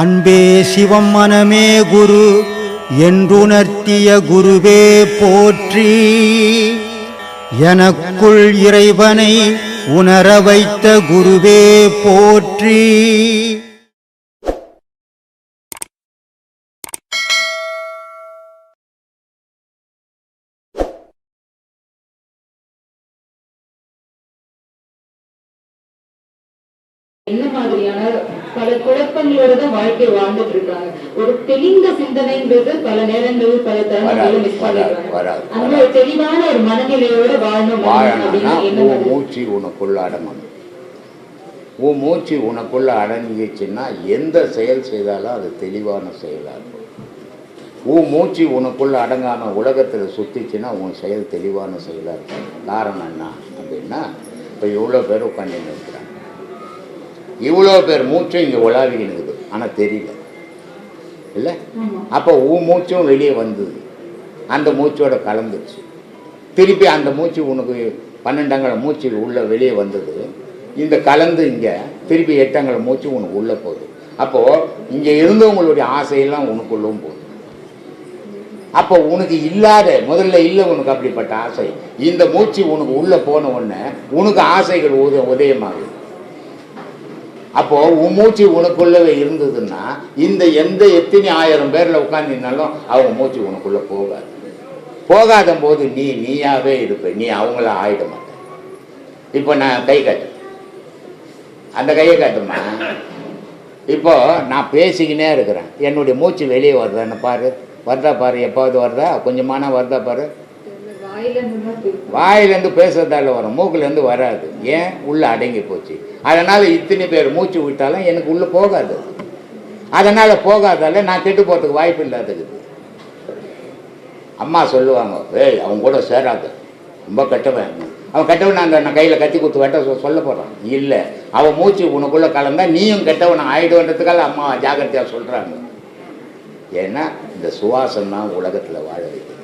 அன்பே சிவம் மனமே குரு என்றுணர்த்திய குருவே போற்றி. எனக்குள் இறைவனை உணர வைத்த குருவே போற்றி. என்ன மாதிரியான பல குழப்பங்களோட தான் வாழ்க்கை வாழ்ந்துட்டு இருக்காங்க. ஒரு தெளிந்த சிந்தனைன்றது பல நேரங்களில் பல தருணங்களில் மிஸ் பண்ணிடுறாங்க. அந்த ஒரு தெளிவான ஒரு மனநிலையோட வாழணும் வாழணும்னா? மூச்சு உனக்குள்ள அடங்கணும் உன் மூச்சு உனக்குள்ள அடங்கிச்சுன்னா எந்த செயல் செய்தாலும் அது தெளிவான செயலாக இருக்கும். உன் மூச்சு உனக்குள்ள அடங்காம உலகத்தில் சுத்திச்சுன்னா உன் செயல் தெளிவான செயலாக இருக்கும். காரணம் என்ன அப்படின்னா இப்போ இவ்வளோ பேர் உட்காந்து இவ்வளோ பேர் மூச்சும் இங்கே உலாவிக்கின்னு இருக்குது ஆனால் தெரியல. இல்லை. அப்போ உன் மூச்சும் வெளியே வந்தது. அந்த மூச்சோட கலந்துச்சு திருப்பி அந்த மூச்சு உனக்கு பன்னெண்டங்கள மூச்சு உள்ள வெளியே வந்தது. இந்த கலந்து இங்கே திருப்பி எட்டங்கள மூச்சு உனக்கு உள்ளே போகுது. அப்போது இங்கே இருந்தவங்களுடைய ஆசையெல்லாம் உனக்குள்ளும் போகுது. அப்போ உனக்கு இல்லாத முதல்ல இல்லை உனக்கு அப்படிப்பட்ட ஆசை. இந்த மூச்சு உனக்கு உள்ளே போன உடனே உனக்கு ஆசைகள் உத உதயமாகுது. அப்போ உன் மூச்சு உனக்குள்ளவே இருந்ததுன்னா இந்த எந்த எத்தனை ஆயிரம் பேர்ல உட்காந்துனாலும் அவங்க மூச்சு உனக்குள்ள போகாது. போகாத போது நீ நீயாவே இருப்ப. நீ அவங்கள ஆயிட மாட்ட. இப்போ நான் கை காட்டு. அந்த கையை காட்டுமா? இப்போ நான் பேசிக்கினே இருக்கிறேன். என்னுடைய மூச்சு வெளியே வருதுன்னு பாரு. வருதா பாரு? எப்பாவது வருதா? கொஞ்சமான வருதா பாரு வாயில இருந்து தான் தெரியும். வாயிலேருந்து பேசுறதால வரும். மூக்குலேருந்து வராது. ஏன்? உள்ள அடங்கி போச்சு. அதனால் இத்தனை பேர் மூச்சு விட்டாலும் எனக்கு உள்ளே போகாது. அதனால் போகாதால நான் கெட்டு போகிறதுக்கு வாய்ப்பு இல்லாதது. அம்மா சொல்லுவாங்க ஏய் அவன் கூட சேராது. ரொம்ப கெட்டவன். அவன் கெட்டவன் அந்த நான் கையில் கத்தி கொடுத்து வேட்ட சொ- சொல்ல போகிறான் இல்லை. அவன் மூச்சு உனக்குள்ளே கலந்தா நீயும் கெட்டவன் ஆயிடுன்றதுக்காக அம்மா ஜாக்கிரதையாக சொல்கிறாங்க ஏன்னா இந்த சுவாசம் தான் உலகத்தில் வாழ வைக்கிறது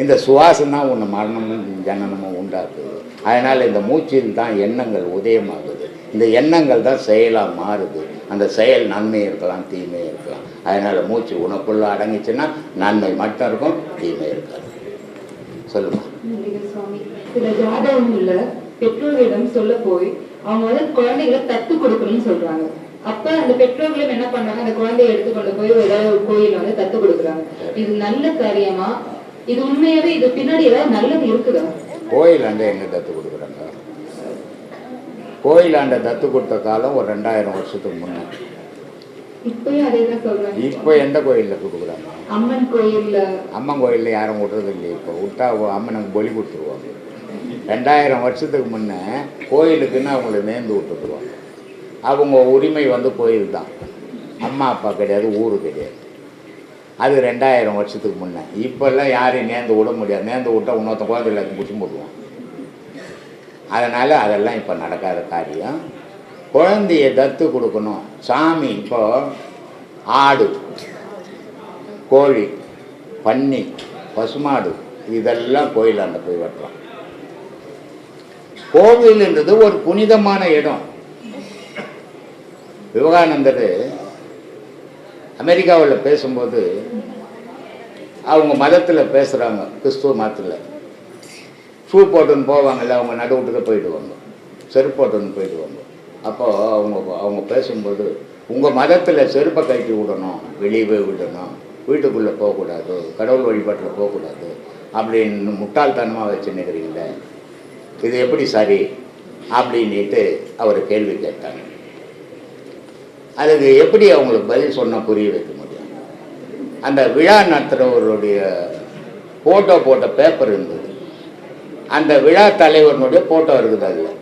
இந்த சுவாசம் தான் உன்னை மரணமும் ஜனனமும் உண்டாக்குது. அதனால் இந்த மூச்சில் தான் எண்ணங்கள் உதயமாகுது. இந்த எண்ணங்கள் தான் செயலாக மாறுது. அந்த செயல் நன்மை இருக்கலாம் தீமை இருக்கலாம். அதனால் மூச்சு உனக்குள்ளே அடங்கிச்சுன்னா நன்மை மட்டும் இருக்கும் தீமை இருக்காது. சொல்லுமா? சில ஜாதகங்கள்ல பெற்றோர்களிடம் சொல்ல போய் அவங்க வந்து குழந்தைகளை தத்து கொடுக்கணும்னு சொல்றாங்க. அப்ப அந்த பெற்றோர்களும் என்ன பண்றாங்க அந்த குழந்தைய எடுத்துக்கொண்டு போய் ஏதாவது ஒரு கோயில் வந்து தத்து கொடுக்குறாங்க. இது நல்ல காரியமா? இது உண்மையாவே இது பின்னாடி ஏதாவது நல்லது இருக்குதா? கோயிலாண்ட எங்கே தத்து கொடுக்குறாங்க? கோயிலாண்ட தத்து கொடுத்த காலம் ஒரு ரெண்டாயிரம் வருஷத்துக்கு முன்னே. இப்போ எந்த கோயிலில் கொடுக்குறாங்க? அம்மன் கோயில்ல. அம்மன் கோயிலில் யாரும் விட்றது இல்லையே இப்போ. விட்டா அம்மனுக்கு பலி கொடுத்துருவாங்க. ரெண்டாயிரம் வருஷத்துக்கு முன்னே கோயிலுக்குன்னு அவங்கள நேர்ந்து விட்டுருவாங்க அவங்க உரிமை வந்து கோயில் தான் அம்மா அப்பா கிடையாது ஊரு கிடையாது. அது ரெண்டாயிரம் வருஷத்துக்கு முன்னே. இப்போல்லாம் யாரையும் நேர்ந்து விட முடியாது. நேர்ந்து விட்டால் இன்னொருத்த குழந்தைல பிடிச்சி போடுவோம் அதனால் அதெல்லாம் இப்போ நடக்காத காரியம். குழந்தைய தத்து கொடுக்கணும். சாமி இப்போ ஆடு கோழி பன்னி பசுமாடு இதெல்லாம் கோயிலாண்ட போய் வெட்டுறோம் கோவில்ன்றது ஒரு புனிதமான இடம். விவேகானந்தர் அமெரிக்காவில் பேசும்போது அவங்க மதத்தில் பேசுகிறாங்க கிறிஸ்துவ மதத்தில். ஷூ போட்டுன்னு போவாங்கல்ல அவங்க நடுவுட்டுக்கு போயிடுவாங்க. செருப்பு போட்டுன்னு போயிடுவாங்க. அப்போது அவங்க அவங்க பேசும்போது உங்கள் மதத்தில் செருப்பை கழட்டி விடணும் வெளியே போய் விடணும் வீட்டுக்குள்ளே போகக்கூடாது கடவுள் வழிபாட்டில் போகக்கூடாது அப்படின்னு முட்டாள்தனமாக வச்சுன்னுக்கிறீங்களே இது எப்படி சரி? அப்படின்ட்டு அவர் கேள்வி கேட்டாங்க. அதுக்கு எப்படி அவங்களுக்கு பதில் சொன்னால் புரிய வைக்க முடியும்? அந்த விழா நடத்துகிறவருடைய ஃபோட்டோ போட்ட பேப்பர் இருந்தது. அந்த விழா தலைவனுடைய ஃபோட்டோ இருக்குது அதில்.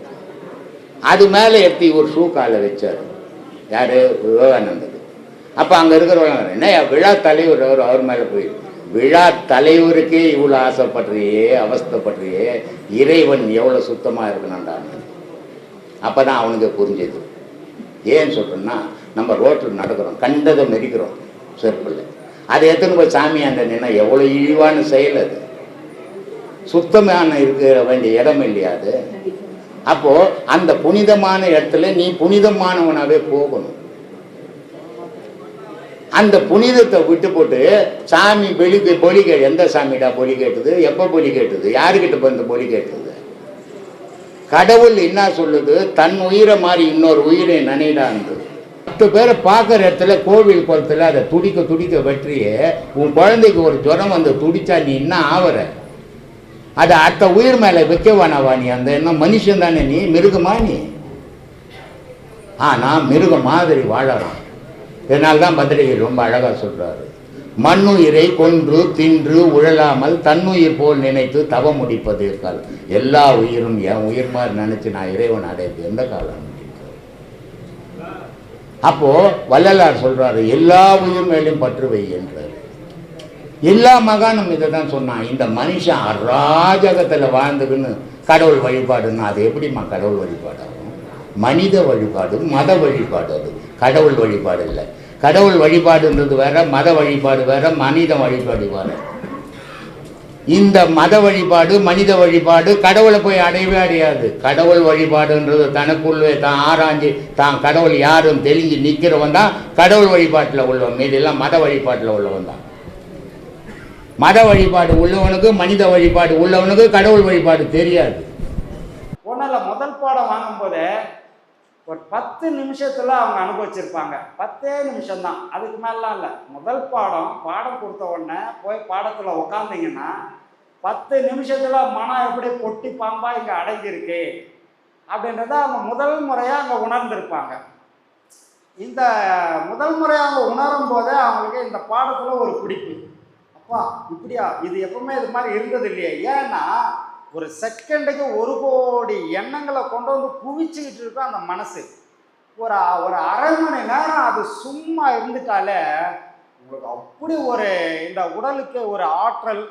அது மேலே எத்தி ஒரு ஷூ காலை வச்சார். யார்? விவேகானந்தர். அப்போ அங்கே இருக்கிறவங்க என்ன விழா தலைவர் அவர் அவர் மேலே போய் விழா தலைவருக்கே இவ்வளோ ஆசைப்படுறியே அவஸ்தப்படுறியே இறைவன் எவ்வளோ சுத்தமாக இருக்கணும்டான்னு அப்போ தான் அவனுக்கு புரிஞ்சது. ஏன்னு சொல்கிறேன்னா நம்ம ரோட்டில் நடக்கிறோம் கண்டதை மெரிக்கிறோம் செருப்பில். அதை எத்தனை போய் சாமி அந்த நின்னா எவ்வளோ இழிவான செயல் அது. சுத்தமான இருக்க வேண்டிய இடம் இல்லையா அது? அப்போது அந்த புனிதமான இடத்துல நீ புனிதமானவனாகவே போகணும். அந்த புனிதத்தை விட்டு போட்டு சாமி வெளி பொலி கே எந்த சாமிடா பொலி கேட்டது? எப்போ பொலி கேட்டது? யாருக்கிட்ட போய் இந்த பொலி கேட்டது? கடவுள் என்ன சொல்லுது? தன் உயிரை மாதிரி இன்னொரு உயிரை நினைடான்னு பத்து பேரை பார்க்குற இடத்துல கோவில் குளத்தில் அதை துடிக்க துடிக்க வெற்றியே உன் குழந்தைக்கு ஒரு ஜுரம் வந்து துடிச்சா நீ என்ன ஆவற? அதை அடுத்த உயிர் மேலே வைக்க வேணாவா நீ? அந்த என்ன மனுஷன் தானே நீ? மிருகமா நீ? ஆனால் மிருகம் மாதிரி வாழலாம் இதனால் தான் பத்திரிகை ரொம்ப அழகாக சொல்கிறாரு மண்ணுயிரை கொன்று தின்று உழலாமல் தன்னுயிர் போல் நினைத்து தவ முடிப்பது இருக்கால் எல்லா உயிரும் என் உயிர் மாதிரி நினச்சி நான் இறைவன் அடையது எந்த காலம் அப்போது வள்ளலார் சொல்கிறாரு எல்லா உயிர் மேலும் பற்று வை என்றார். எல்லா மகானும் இதை தான் சொன்னான் இந்த மனுஷன் அராஜகத்தில் வாழ்ந்துக்குன்னு கடவுள் வழிபாடுன்னா அது எப்படிம்மா கடவுள் வழிபாடாகும் மனித வழிபாடு மத வழிபாடு அது. கடவுள் வழிபாடு இல்லை. கடவுள் வழிபாடுன்றது வேற மத வழிபாடு வேற மனித வழிபாடு வேறு. இந்த மத வழிபாடு மனித வழிபாடு கடவுளை போய் அடையவே அடையாது. கடவுள் வழிபாடுன்றது தனக்குள்ளே தான் ஆராய்ஞ்சு தான் கடவுள் யாரும் தெரிஞ்சு நிற்கிறவன் தான் கடவுள் வழிபாட்டில் உள்ளவன். மீதெல்லாம் மத வழிபாட்டில் உள்ளவன் தான். மத வழிபாடு உள்ளவனுக்கு மனித வழிபாடு உள்ளவனுக்கு கடவுள் வழிபாடு தெரியாது. ஒன்றும் முதல் பாடம் வாங்கும்போது ஒரு பத்து நிமிஷத்தில் அவங்க அனுபவிச்சிருப்பாங்க. பத்தே நிமிஷம்தான். அதுக்கு மேலாம் இல்லை. முதல் பாடம் பாடம் கொடுத்த உடனே போய் பாடத்தில் உக்காந்தீங்கன்னா பத்து நிமிஷத்தில் மனம் எப்படி பொட்டி பாம்பாக இங்கே அடங்கியிருக்கு? அப்படின்றத அவங்க முதல் முறையாக அங்கே உணர்ந்திருப்பாங்க. இந்த முதல் முறையாக அவங்க உணரும் போதே அவங்களுக்கு இந்த பாடத்தில் ஒரு பிடிப்பு. அப்பா இப்படியா? இது எப்பவுமே இது மாதிரி இருந்தது இல்லையே. ஏன்னா ஒரு செகண்டுக்கு ஒரு கோடி எண்ணங்களை கொண்டு வந்து குவிச்சுக்கிட்டு இருக்கும் அந்த மனசு. ஒரு ஒரு அரை மணி நேரம் அது சும்மா இருந்துட்டாலே உங்களுக்கு அப்படி ஒரு இந்த உடலுக்கு ஒரு ஆற்றல்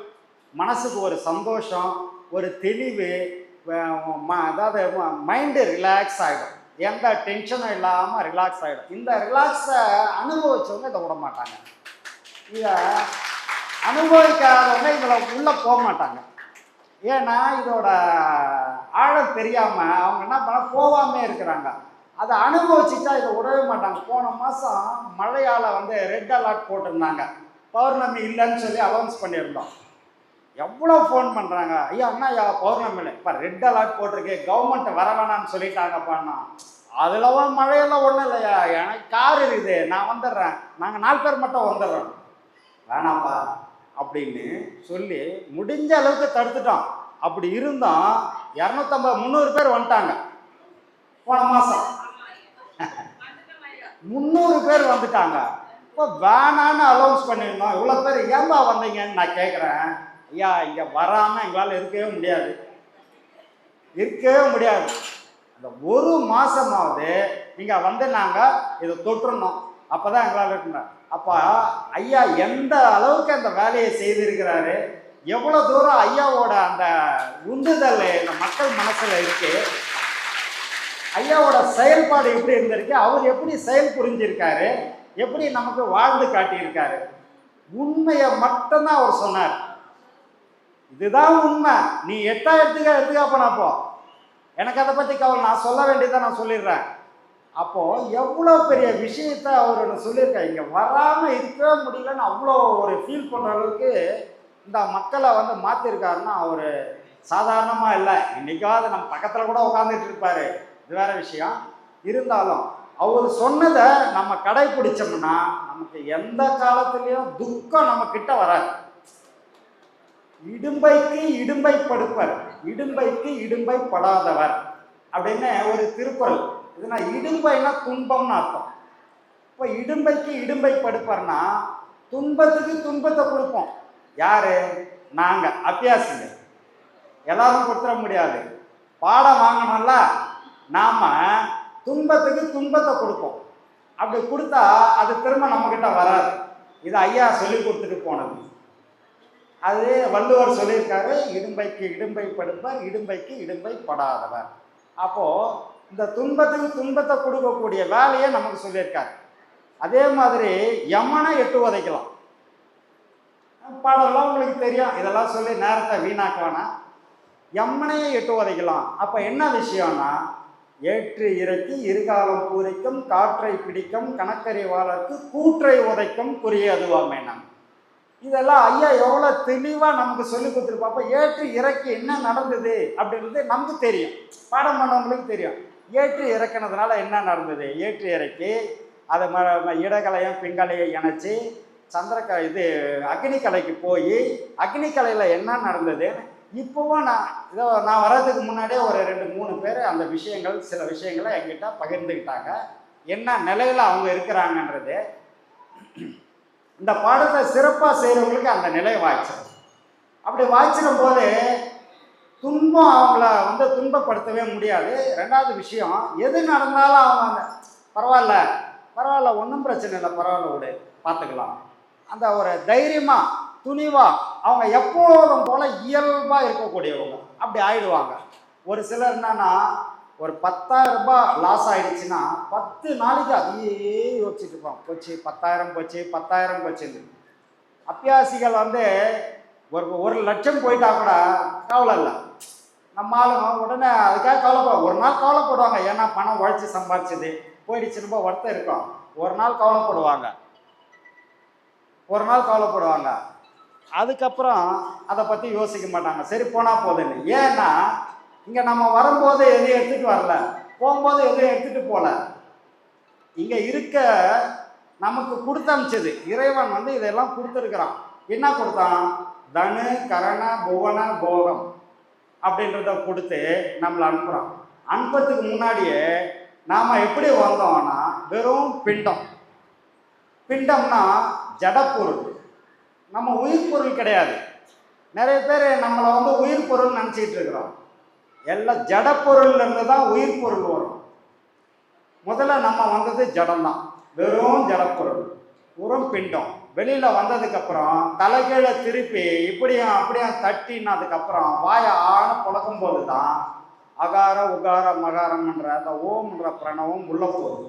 மனசுக்கு ஒரு சந்தோஷம் ஒரு தெளிவு ம- அதாவது மைண்டு ரிலாக்ஸ் ஆகிடும் எந்த டென்ஷனும் இல்லாமல் ரிலாக்ஸ் ஆகிடும் இந்த ரிலாக்ஸை அனுபவிச்சவங்க இதை விட மாட்டாங்க. இதை அனுபவிக்காதவங்க இதில் உள்ளே போக மாட்டாங்க. ஏன்னா இதோட ஆழம் தெரியாமல் அவங்க என்ன பண்ண போகாமே இருக்கிறாங்க. அதை அனுபவிச்சுட்டா இதை விடவே மாட்டாங்க. போன மாதம் மழையால் வந்து ரெட் அலர்ட் போட்டிருந்தாங்க. பௌர்ணமி இல்லைன்னு சொல்லி அலௌன்ஸ் பண்ணியிருந்தோம். எவ்வளோ ஃபோன் பண்ணுறாங்க ஐயா அண்ணா ஐயா பௌர்ணமியில் இப்போ ரெட் அலர்ட் போட்டிருக்கு கவர்மெண்ட் வர வேணாம்னு சொல்லிட்டாங்கப்பாண்ணா அதில் மழையெல்லாம் ஒன்றும் இல்லையா? எனக்கு கார் இருக்குது நான் வந்துடுறேன். நாங்கள் நாலு பேர் மட்டும் வந்துடுறோம். வேணாம்ப்பா அப்படின்னு சொல்லி முடிஞ்ச அளவுக்கு தடுத்துட்டோம். அப்படி இருந்தோம் இரநூத்தம்பது முந்நூறு பேர் வந்துட்டாங்க. போன மாதம் முந்நூறு பேர் வந்துட்டாங்க. இப்போ வேணான்னு அலௌன்ஸ் பண்ணியிருந்தோம். இவ்வளோ பேர் ஏன்பா வந்தீங்கன்னு நான் கேட்குறேன் ஐயா இங்கே வராமல் எங்களால் இருக்கவே முடியாது. இருக்கவே முடியாது. அந்த ஒரு மாதமாவது இங்கே வந்து நாங்கள் இதை தொற்றுனோம் அப்போ தான் எங்களால் இருக்கணும் அப்போ ஐயா எந்த அளவுக்கு அந்த வேலையை செய்திருக்கிறாரு? எவ்வளோ தூரம் ஐயாவோட அந்த உந்துதல் இந்த மக்கள் மனசில் இருக்குது ஐயாவோட செயல்பாடு எப்படி இருந்திருக்கு? அவர் எப்படி செயல் புரிஞ்சிருக்காரு? எப்படி நமக்கு வாழ்ந்து காட்டியிருக்காரு? உண்மையை மட்டும்தான் அவர் சொன்னார். இதுதான் உண்மை. நீ எட்டா எடுத்துக்க எடுத்துக்கா போனாப்போ எனக்கு அதை பற்றி கவலை நான் சொல்ல வேண்டியதை நான் சொல்லிடுறேன். அப்போது எவ்வளோ பெரிய விஷயத்த அவர் என்ன சொல்லியிருக்காரு? இங்கே வராமல் இருக்கவே முடியலன்னு அவ்வளோ ஒரு ஃபீல் பண்ணுற அளவுக்கு இந்த மக்களை வந்து மாற்றிருக்காருன்னா அவர் சாதாரணமாக இல்லை. இன்றைக்காவது நம்ம பக்கத்தில் கூட உட்காந்துட்டு இருப்பார். இது வேறு விஷயம். இருந்தாலும் அவர் சொன்னதை நம்ம கடைபிடிச்சோம்னா நமக்கு எந்த காலத்துலேயும் துக்கம் நம்ம கிட்ட வராது. இடும்பைக்கு இடும்பை படுப்பர். இடும்பைக்கு இடும்பை படாதவர். அப்படின்னு ஒரு திருக்குறள். இதுனா இடும்பைனா துன்பம்னு அர்த்தம். இப்போ இடும்பைக்கு இடும்பை படுப்பர்னா துன்பத்துக்கு துன்பத்தை கொடுப்போம். யாரு? நாங்க. அபியாசிங்க. எல்லாரும் கொடுத்துட முடியாது. பாடம் வாங்கணும்ல நாம துன்பத்துக்கு துன்பத்தை கொடுப்போம். அப்படி கொடுத்தா அது திரும்ப நம்மக்கிட்ட வராது. இது ஐயா சொல்லி கொடுத்துட்டு போனது. அது வள்ளுவர் சொல்லியிருக்காரு இடும்பைக்கு இடும்பை படுப்பர் இடும்பைக்கு இடும்பை படாதவர். அப்போது இந்த துன்பத்துக்கு துன்பத்தை கொடுக்கக்கூடிய வேலையை நமக்கு சொல்லியிருக்காரு. அதே மாதிரி யமனை எட்டு உதைக்கலாம். பாடலாம் உங்களுக்கு தெரியும். இதெல்லாம் சொல்லி நேரத்தை வீணாக்க வேணாம் யம்மனையை எட்டு உதைக்கலாம். அப்போ என்ன விஷயம்னா ஏற்று இறக்கி இருகாலம் பூரிக்கும் காற்றை பிடிக்கும் கணக்கறிவாளருக்கு கூற்றை உதைக்கும் குறியதுவாமே நம்ம இதெல்லாம் ஐயா எவ்வளோ தெளிவாக நமக்கு சொல்லி கொடுத்துருப்பாப்ப ஏற்று இறக்கி என்ன நடந்தது அப்படின்றது நமக்கு தெரியும். பாடம் பண்ணவங்களுக்கு தெரியும். ஏற்று இறக்கினதுனால என்ன நடந்தது? ஏற்று இறக்கி அதை ம இடகலையும் பிங்கலையும் இணைச்சி சந்திரக்க இது அக்னிக்கலைக்கு போய் அக்னிக்கலையில் என்ன நடந்தது? இப்போவும் நான் இதோ நான் வர்றதுக்கு முன்னாடியே ஒரு ரெண்டு மூணு பேர் அந்த விஷயங்கள் சில விஷயங்களை என்கிட்ட பகிர்ந்துக்கிட்டாங்க. என்ன நிலையில் அவங்க இருக்கிறாங்கன்றது இந்த பாடத்தை சிறப்பாக செய்கிறவங்களுக்கு அந்த நிலை வாய்ச்சிடும் அப்படி வாய்ச்சிடும் போது துன்பம் அவங்கள வந்து துன்பப்படுத்தவே முடியாது. ரெண்டாவது விஷயம் எது நடந்தாலும் அவங்க அந்த பரவாயில்ல பரவாயில்ல ஒன்றும் பிரச்சனை இல்லை பரவாயில்ல விடு பார்த்துக்கலாம். அந்த ஒரு தைரியமாக துணிவாக அவங்க எப்போதும் போல் இயல்பாக இருக்கக்கூடியவங்க. அப்படி ஆயிடுவாங்க. ஒரு சிலர் என்னன்னா ஒரு பத்தாயிரம் ரூபாய் லாஸ் ஆயிடுச்சுன்னா பத்து நாளைக்கு அதையே யோசிச்சுட்டு இருப்பான். போச்சு பத்தாயிரம் போச்சு பத்தாயிரம் போச்சுன்னு. அத்தியாசிகள் வந்து ஒரு ஒரு லட்சம் போயிட்டா கூட கவலை இல்லை. நம்ம ஆளுங்க உடனே அதுக்காக கவலைப்பட ஒரு நாள் கவலைப்படுவாங்க. ஏன்னா பணம் உழைச்சி சம்பாதிச்சது போயிடுச்சு ரொம்ப வருத்தம் இருக்கும். ஒரு நாள் கவலைப்படுவாங்க. ஒரு நாள் கவலைப்படுவாங்க. அதுக்கப்புறம் அதை பற்றி யோசிக்க மாட்டாங்க. சரி போனால் போதுன்னு ஏன்னா இங்கே நம்ம வரும்போது எதையும் எடுத்துகிட்டு வரல. போகும்போது எதையும் எடுத்துகிட்டு போகல இங்கே இருக்க நமக்கு கொடுத்து அனுப்பிச்சது இறைவன் வந்து இதெல்லாம் கொடுத்துருக்குறான். என்ன கொடுத்தான்? தனு கரண புவன போகம் அப்படின்றத கொடுத்து நம்மளை அனுப்புகிறான் அனுப்புறதுக்கு முன்னாடியே நாம் எப்படி வந்தோம்னா வெறும் பிண்டம். பிண்டம்னா ஜடப்பொருள் நம்ம உயிர் பொருள் கிடையாது. நிறைய பேர் நம்மளை வந்து உயிர் பொருள் நினச்சிக்கிட்டு இருக்கிறோம். எல்லாம் ஜடப்பொருள்ல இருந்து தான் உயிர் பொருள் வரும். முதல்ல நம்ம வந்தது ஜடம் தான் வெறும் ஜடப்பொருள் உரம் பிண்டம். வெளியில் வந்ததுக்கப்புறம் தலைகீழே திருப்பி இப்படியும் அப்படியும் தட்டினதுக்கப்புறம் வாயை ஆன புழக்கும் போது தான் அகார உகார மகாரம்ன்ற அந்த ஓம்ன்ற பிரணவம் உள்ள போகுது.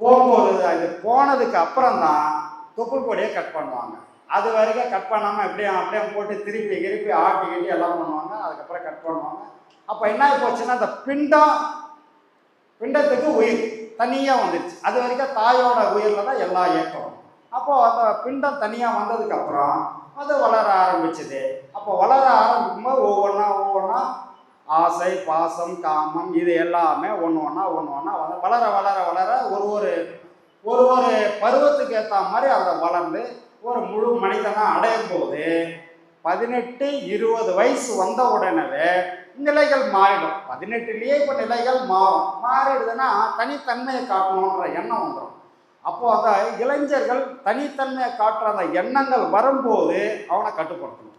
போகும்போது அது போனதுக்கு அப்புறம் தான் தொப்புள் கொடியை கட் பண்ணுவாங்க. அது வரைக்கும் கட் பண்ணாமல் எப்படியும் அப்படியே போட்டு திருப்பி திருப்பி ஆட்டி கட்டி எல்லாம் பண்ணுவாங்க. அதுக்கப்புறம் கட் பண்ணுவாங்க. அப்போ என்ன போச்சுன்னா அந்த பிண்டம் பிண்டத்துக்கு உயிர் தனியாக வந்துடுச்சு அது வரைக்கும் தாயோட உயிரில் தான் எல்லா இயக்கம். அப்போது அந்த பிண்டம் தனியாக வந்ததுக்கப்புறம் அது வளர ஆரம்பிச்சது. அப்போ வளர ஆரம்பிக்கும்போது ஒவ்வொன்றா ஒவ்வொன்றா ஆசை பாசம் காமம் இது எல்லாமே ஒன்று ஒன்றா ஒன்று ஒன்றா வந்து வளர வளர வளர ஒரு ஒரு ஒரு ஒரு பருவத்துக்கு ஏற்ற மாதிரி அதை வளர்ந்து ஒரு முழு மனிதனாக அடையும் போது பதினெட்டு இருபது வயசு வந்த உடனே நிலைகள் மாறிடும். பதினெட்டுலேயே இப்போ நிலைகள் மாறும். மாறிடுதுன்னா தனித்தன்மையை காட்டணுன்ற எண்ணம் வந்துடும் அப்போது அந்த இளைஞர்கள் தனித்தன்மையை காட்டுற அந்த எண்ணங்கள் வரும்போது அவனை கட்டுப்படுத்தணும்.